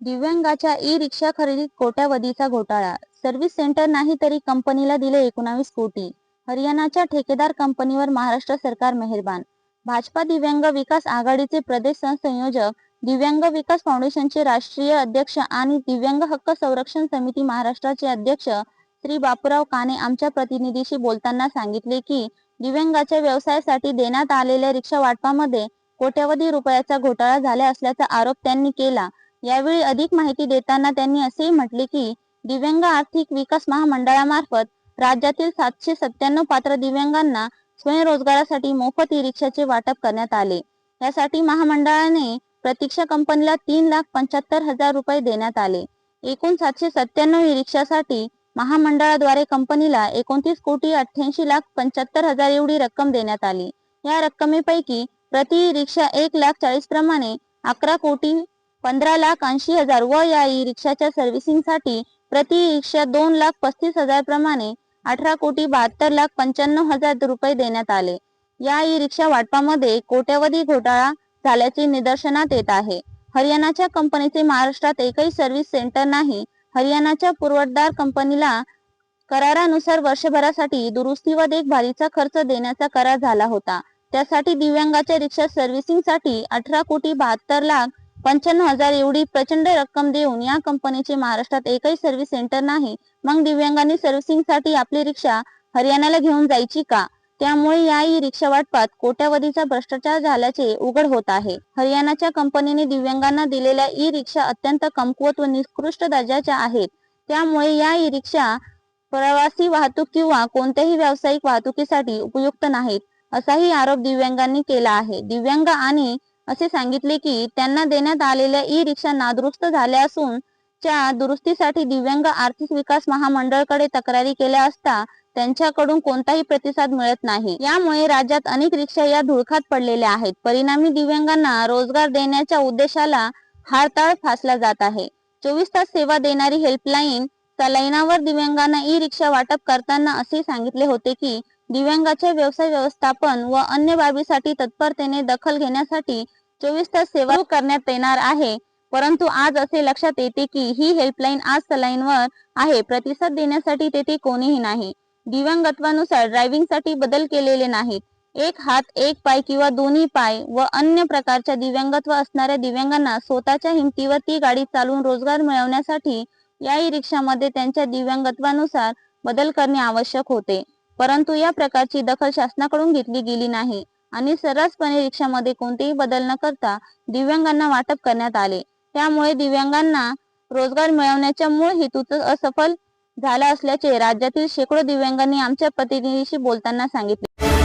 दिव्यांगाच्या E रिक्षा खरेदीत कोट्यावधीचा घोटाळा. Service centre नाही तरी कंपनीला दिले एकोणावीस कोटी. हरियाणाच्या ठेकेदार कंपनीवर महाराष्ट्र सरकार मेहरबान. भाजपा दिव्यांग विकास आघाडीचे प्रदेश संयोजक दिव्यांग विकास फाउंडेशनचे राष्ट्रीय अध्यक्ष आणि दिव्यांग हक्क संरक्षण समिती महाराष्ट्राचे अध्यक्ष श्री बापूराव काने आमच्या प्रतिनिधीशी बोलताना सांगितले की दिव्यांगाच्या व्यवसायासाठी देण्यात आलेल्या रिक्षा वाटपामध्ये कोट्यावधी रुपयाचा घोटाळा झाला असल्याचा आरोप त्यांनी केला. यावेळी अधिक माहिती देताना त्यांनी असेही म्हटले की दिव्यांग आर्थिक विकास महामंडळामार्फत राज्यातील सातशे सत्त्याण्णव पात्र दिव्यांगांना स्वयंरोजगारासाठी मोफत ई रिक्षाचे वाटप करण्यात आले. यासाठी महामंडळाने प्रतीक्षा कंपनीला तीन लाख पंच्याहत्तर हजार रुपये देण्यात आले. एकूण सातशे सत्त्याण्णव ई रिक्षासाठी महामंडळाद्वारे कंपनीला एकोणतीस कोटी अठ्ठ्याऐंशी लाख पंच्याहत्तर हजार एवढी रक्कम देण्यात आली. या रक्कमेपैकी प्रति रिक्षा एक लाख चाळीस प्रमाणे अकरा कोटी पंधरा लाख ऐंशी हजार व या ई रिक्षाच्या सर्व्हिसिंगसाठी प्रति रिक्षा दोन लाख पस्तीस हजार प्रमाणे अठरा कोटी बहात्तर लाख पंच्याण्णव हजार रुपये देण्यात आले. या ई रिक्षा वाटपामध्ये कोट्यवधी घोटाळा झाल्याचे निदर्शनात येत आहे. हरियाणाच्या कंपनीचे महाराष्ट्रात एकही सर्व्हिस सेंटर नाही. हरियाणाच्या पुरवठदार कंपनीला करारानुसार वर्षभरासाठी दुरुस्ती व देखभालीचा खर्च देण्याचा करार झाला होता. त्यासाठी दिव्यांगाच्या रिक्षा सर्व्हिसिंगसाठी अठरा कोटी बहात्तर लाख पंच्याण्णव हजार एवढी प्रचंड रक्कम देऊन या कंपनीचे महाराष्ट्रात एकही सर्व्हिस सेंटर नाही. मग दिव्यांगांनी सर्व्हिसिंगसाठी आपली रिक्षा हरियाणाला घेऊन जायची का? त्यामुळे या ई रिक्षा वाटपात कोट्यावधीचा भ्रष्टाचार झाल्याचे उघड होत आहे. हरियाणाच्या कंपनीने दिव्यांगांना दिलेल्या ई रिक्षा अत्यंत कमकुवत व निकृष्ट दर्जाच्या आहेत. त्यामुळे या ई रिक्षा प्रवासी वाहतूक किंवा कोणत्याही व्यावसायिक वाहतुकीसाठी उपयुक्त नाहीत असाही आरोप दिव्यांगांनी केला आहे. दिव्यांग आणि असे सांगितले की त्यांना देण्यात आलेल्या ई रिक्षा नादुरुस्त झाल्या असून च्या दुरुस्तीसाठी दिव्यांग आर्थिक विकास महामंडळकडे तक्रारी केल्या असता त्यांच्याकडून कोणताही प्रतिसाद मिळत नाही. यामुळे राज्यात अनेक रिक्षा या धुळखात पडलेल्या आहेत. परिणामी दिव्यांगांना रोजगार देण्याच्या उद्देशाला हारताळ फासला जात आहे. चोवीस तास सेवा देणारी हेल्पलाईन सलाईनावर दिव्यांगांना ई रिक्षा वाटप करताना असे सांगितले होते की दिव्यांगाचे व्यवसाय व्यवस्थापन व अन्य बाबीसाठी तत्परतेने दखल घेण्यासाठी चोवीस तास सेवा करण्यात येणार आहे. परंतु आज असे लक्षात येते की ही हेल्पलाईन आज सलाईनवर आहे. प्रतिसाद देण्यासाठी तेथे कोणीही नाही. दिव्यांगत्वानुसार ड्रायव्हिंगसाठी बदल केलेले नाहीत. एक हात एक पाय किंवा दोन्ही पाय व अन्य प्रकारच्या दिव्यांगत्व असणाऱ्या दिव्यांगांना स्वतःच्या हिमतीवर ती गाडी चालवून रोजगार मिळवण्यासाठी या ई रिक्षामध्ये त्यांच्या दिव्यांगत्वानुसार बदल करणे आवश्यक होते. परंतु या प्रकारची दखल शासनाकडून घेतली गेली नाही आणि सर्रासपणे रिक्षामध्ये कोणतेही बदल न करता दिव्यांगांना वाटप करण्यात आले. त्यामुळे दिव्यांगांना रोजगार मिळवण्याच्या मूळ हेतूच असफल झाला असल्याचे राज्यातील शेकडो दिव्यांगांनी आमच्या प्रतिनिधीशी बोलताना सांगितले.